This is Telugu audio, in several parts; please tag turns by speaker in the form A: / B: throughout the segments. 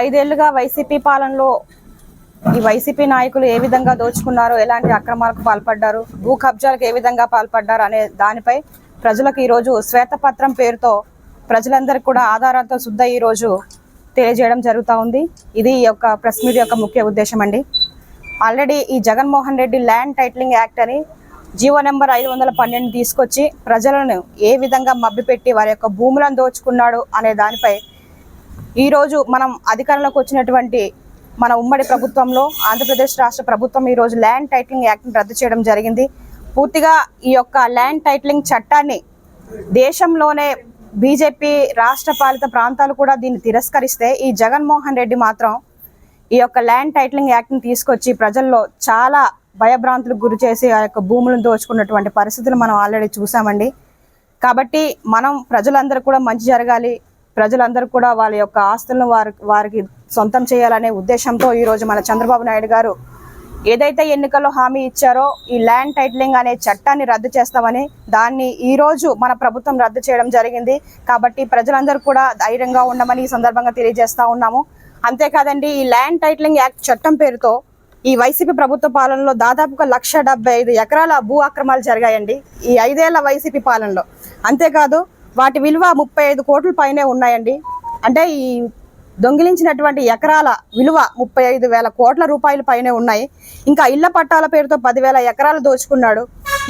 A: ఐదేళ్ళుగా వైసీపీ పాలనలో ఈ వైసీపీ నాయకులు ఏ విధంగా దోచుకున్నారు ఎలాంటి అక్రమాలకు పాల్పడ్డారు భూ కబ్జాలకు ఏ విధంగా పాల్పడ్డారు అనే దానిపై ప్రజలకు ఈరోజు శ్వేతపత్రం పేరుతో ప్రజలందరికీ కూడా ఆధారాలతో శుద్ధ ఈరోజు తెలియజేయడం జరుగుతూ ఉంది. ఇది ఈ యొక్క ప్రెస్ మీట్ యొక్క ముఖ్య ఉద్దేశం అండి. ఆల్రెడీ ఈ Jaganmohan Reddy land titling act అని జీవో నెంబర్ ఐదు వందల పన్నెండు తీసుకొచ్చి ప్రజలను ఏ విధంగా మభ్యపెట్టి వారి యొక్క భూములను దోచుకున్నాడు అనే దానిపై ఈరోజు మనం అధికారంలోకి వచ్చినటువంటి మన ఉమ్మడి ప్రభుత్వంలో ఆంధ్రప్రదేశ్ రాష్ట్ర ప్రభుత్వం ఈరోజు ల్యాండ్ టైటిలింగ్ యాక్ట్ని రద్దు చేయడం జరిగింది. పూర్తిగా ఈ యొక్క ల్యాండ్ టైటిలింగ్ చట్టాన్ని దేశంలోనే బీజేపీ రాష్ట్ర పాలిత ప్రాంతాలు కూడా దీన్ని తిరస్కరిస్తే ఈ జగన్మోహన్ రెడ్డి మాత్రం ఈ యొక్క ల్యాండ్ టైటిలింగ్ యాక్ట్ని తీసుకొచ్చి ప్రజల్లో చాలా భయభ్రాంతులకు గురి చేసి ఆ యొక్క భూములను దోచుకున్నటువంటి పరిస్థితులు మనం ఆల్రెడీ చూసామండి. కాబట్టి మనం ప్రజలందరూ కూడా మంచి జరగాలి. ప్రజలందరూ కూడా వాళ్ళ యొక్క ఆస్తులను వారి వారికి సొంతం చేయాలనే ఉద్దేశంతో ఈరోజు మన చంద్రబాబు నాయుడు గారు ఏదైతే ఎన్నికల్లో హామీ ఇచ్చారో ఈ ల్యాండ్ టైటిలింగ్ అనే చట్టాన్ని రద్దు చేస్తామని దాన్ని ఈ రోజు మన ప్రభుత్వం రద్దు చేయడం జరిగింది. కాబట్టి ప్రజలందరూ కూడా ధైర్యంగా ఉండమని ఈ సందర్భంగా తెలియజేస్తూ ఉన్నాము. అంతేకాదండి ఈ ల్యాండ్ టైటిలింగ్ యాక్ట్ చట్టం పేరుతో ఈ వైసీపీ ప్రభుత్వ పాలనలో దాదాపుగా లక్ష డెబ్బై ఐదు ఎకరాల భూ అక్రమాలు జరిగాయండి. ఈ ఐదేళ్ళ వైసీపీ పాలనలో. అంతేకాదు వాటి విలువ ముప్పై ఐదు కోట్ల పైనే ఉన్నాయండి. అంటే ఈ దొంగిలించినటువంటి ఎకరాల విలువ ముప్పై ఐదు వేల కోట్ల రూపాయల పైనే ఉన్నాయి. ఇంకా ఇళ్ళ పట్టాల పేరుతో పదివేల ఎకరాలు దోచుకున్నాడు.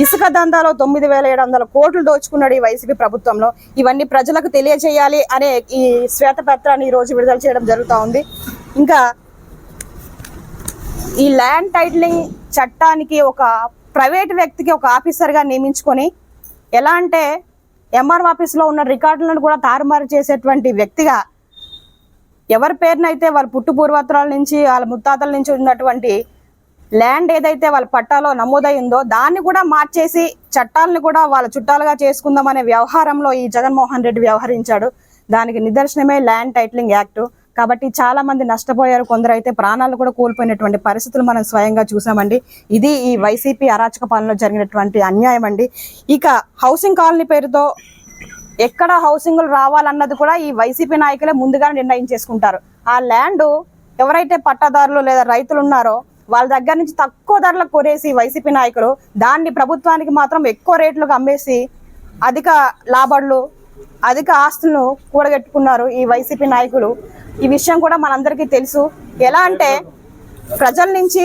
A: ఇసుక దందాలో తొమ్మిది వేల ఏడు వందల కోట్లు దోచుకున్నాడు ఈ వైసీపీ ప్రభుత్వంలో. ఇవన్నీ ప్రజలకు తెలియజేయాలి అనే ఈ శ్వేతపత్రాన్ని ఈరోజు రోజు విడుదల చేయడం జరుగుతూ ఉంది. ఇంకా ఈ ల్యాండ్ టైటిలింగ్ చట్టానికి ఒక ప్రైవేట్ వ్యక్తికి ఒక ఆఫీసర్గా నియమించుకొని ఎలా అంటే ఎంఆర్ ఆఫీస్లో ఉన్న రికార్డులను కూడా తారుమారు చేసేటువంటి వ్యక్తిగా ఎవరి పేరునైతే వాళ్ళ పుట్టు పూర్వత్రాల నుంచి వాళ్ళ ముత్తాతల నుంచి ఉన్నటువంటి ల్యాండ్ ఏదైతే వాళ్ళ పట్టాలో నమోదయ్యిందో దాన్ని కూడా మార్చేసి చట్టాలను కూడా వాళ్ళ చుట్టాలుగా చేసుకుందామనే వ్యవహారంలో ఈ జగన్మోహన్ రెడ్డి వ్యవహరించాడు. దానికి నిదర్శనమే ల్యాండ్ టైటిలింగ్ యాక్టు. కాబట్టి చాలా మంది నష్టపోయారు కొందరు అయితే ప్రాణాలు కూడా కోల్పోయినటువంటి పరిస్థితులు మనం స్వయంగా చూసామండి. ఇది ఈ వైసీపీ అరాచక పాలనలో జరిగినటువంటి అన్యాయం అండి. ఇక హౌసింగ్ కాలనీ పేరుతో ఎక్కడ హౌసింగ్లు రావాలన్నది కూడా ఈ వైసీపీ నాయకులే ముందుగా నిర్ణయం చేసుకుంటారు. ఆ ల్యాండ్ ఎవరైతే పట్టాదారులు లేదా రైతులు ఉన్నారో వాళ్ళ దగ్గర నుంచి తక్కువ ధరలకు కొనేసి వైసీపీ నాయకులు దాన్ని ప్రభుత్వానికి మాత్రం ఎక్కువ రేట్లకు అమ్మేసి అధిక లాభాలు అధిక ఆస్తులను కూడగట్టుకున్నారు ఈ వైసీపీ నాయకులు. ఈ విషయం కూడా మనందరికీ తెలుసు. ఎలా అంటే ప్రజల నుంచి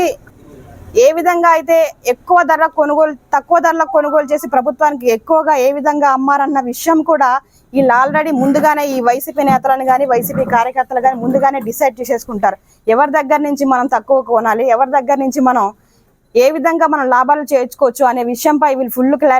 A: ఏ విధంగా అయితే ఎక్కువ ధర కొనుగోలు తక్కువ ధరలో కొనుగోలు చేసి ప్రభుత్వానికి ఎక్కువగా ఏ విధంగా అమ్మారన్న విషయం కూడా వీళ్ళు ఆల్రెడీ ముందుగానే ఈ వైసీపీ నేతలను కానీ వైసీపీ కార్యకర్తలు కానీ ముందుగానే డిసైడ్ చేసేసుకుంటారు. ఎవరి దగ్గర నుంచి మనం తక్కువ కొనాలి? ఎవరి దగ్గర నుంచి మనం ఏ విధంగా మనం లాభాలు చేర్చుకోవచ్చు అనే విషయంపై వీళ్ళు ఫుల్ క్లారిటీ